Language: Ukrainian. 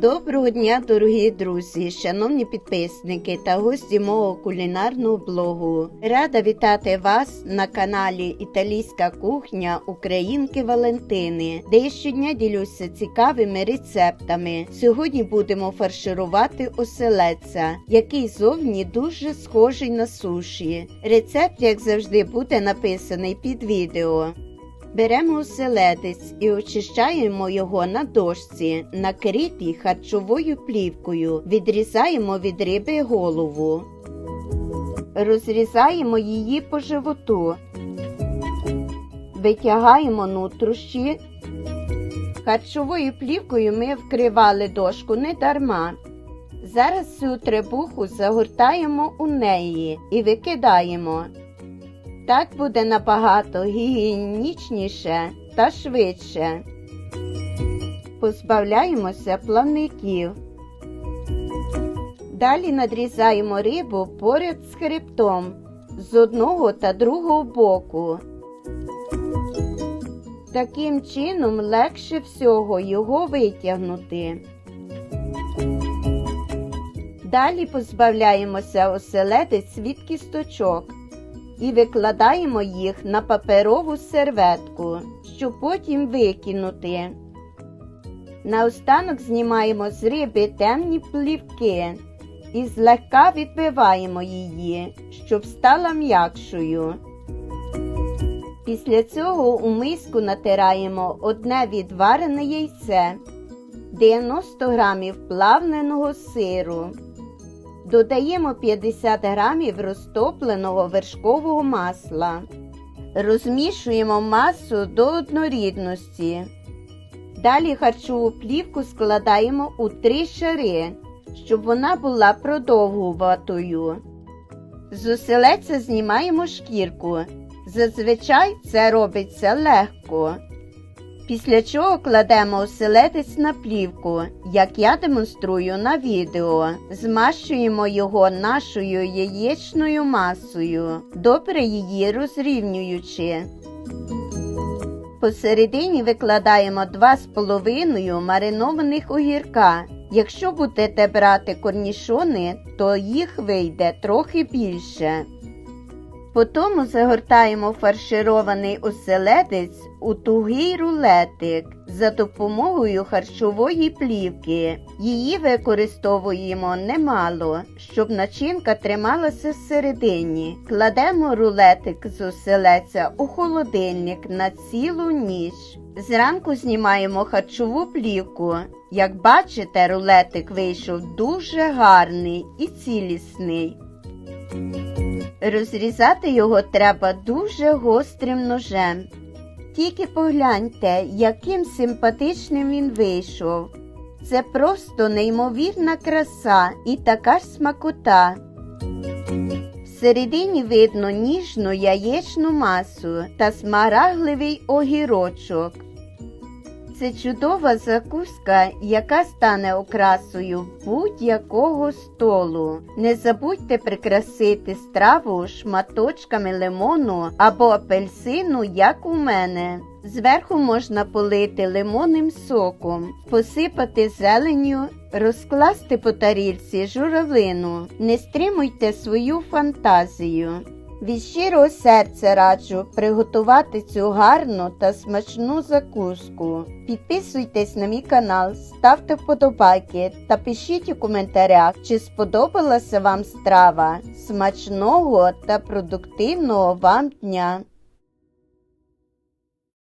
Доброго дня, дорогі друзі, шановні підписники та гості мого кулінарного блогу. Рада вітати вас на каналі Італійська кухня Українки Валентини, де я щодня ділюся цікавими рецептами. Сьогодні будемо фарширувати оселедця, який зовні дуже схожий на суші. Рецепт, як завжди, буде написаний під відео. Беремо оселедець і очищаємо його на дошці, накритій харчовою плівкою. Відрізаємо від риби голову. Розрізаємо її по животу. Витягаємо нутрощі. Харчовою плівкою ми вкривали дошку не дарма. Зараз цю требуху загортаємо у неї і викидаємо. Так буде набагато гігієнічніше та швидше. Позбавляємося плавників. Далі надрізаємо рибу поряд з хребтом з одного та другого боку. Таким чином легше всього його витягнути. Далі позбавляємося оселедець від кісточок і викладаємо їх на паперову серветку, щоб потім викинути. Наостанок знімаємо з риби темні плівки і злегка відбиваємо її, щоб стала м'якшою. Після цього у миску натираємо одне відварене яйце, 90 грамів плавленого сиру. Додаємо 50 грамів розтопленого вершкового масла. Розмішуємо масу до однорідності. Далі харчову плівку складаємо у три шари, щоб вона була продовгуватою. З знімаємо шкірку. Зазвичай це робиться легко. Після чого кладемо оселедець на плівку, як я демонструю на відео. Змащуємо його нашою яєчною масою, добре її розрівнюючи. Посередині викладаємо 2,5 маринованих огірка. Якщо будете брати корнішони, то їх вийде трохи більше. Потім загортаємо фарширований оселедець у тугий рулетик за допомогою харчової плівки. Її використовуємо немало, щоб начинка трималася всередині. Кладемо рулетик з оселедця у холодильник на цілу ніч. Зранку знімаємо харчову плівку. Як бачите, рулетик вийшов дуже гарний і цілісний. Розрізати його треба дуже гострим ножем. Тільки погляньте, яким симпатичним він вийшов. Це просто неймовірна краса і така ж смакота. Всередині видно ніжну яєчну масу та смарагливий огірочок. Це чудова закуска, яка стане окрасою будь-якого столу. Не забудьте прикрасити страву шматочками лимону або апельсину, як у мене. Зверху можна полити лимонним соком, посипати зеленню, розкласти по тарілці журавлину. Не стримуйте свою фантазію. Від щирого серця раджу приготувати цю гарну та смачну закуску. Підписуйтесь на мій канал, ставте вподобайки та пишіть у коментарях, чи сподобалася вам страва. Смачного та продуктивного вам дня!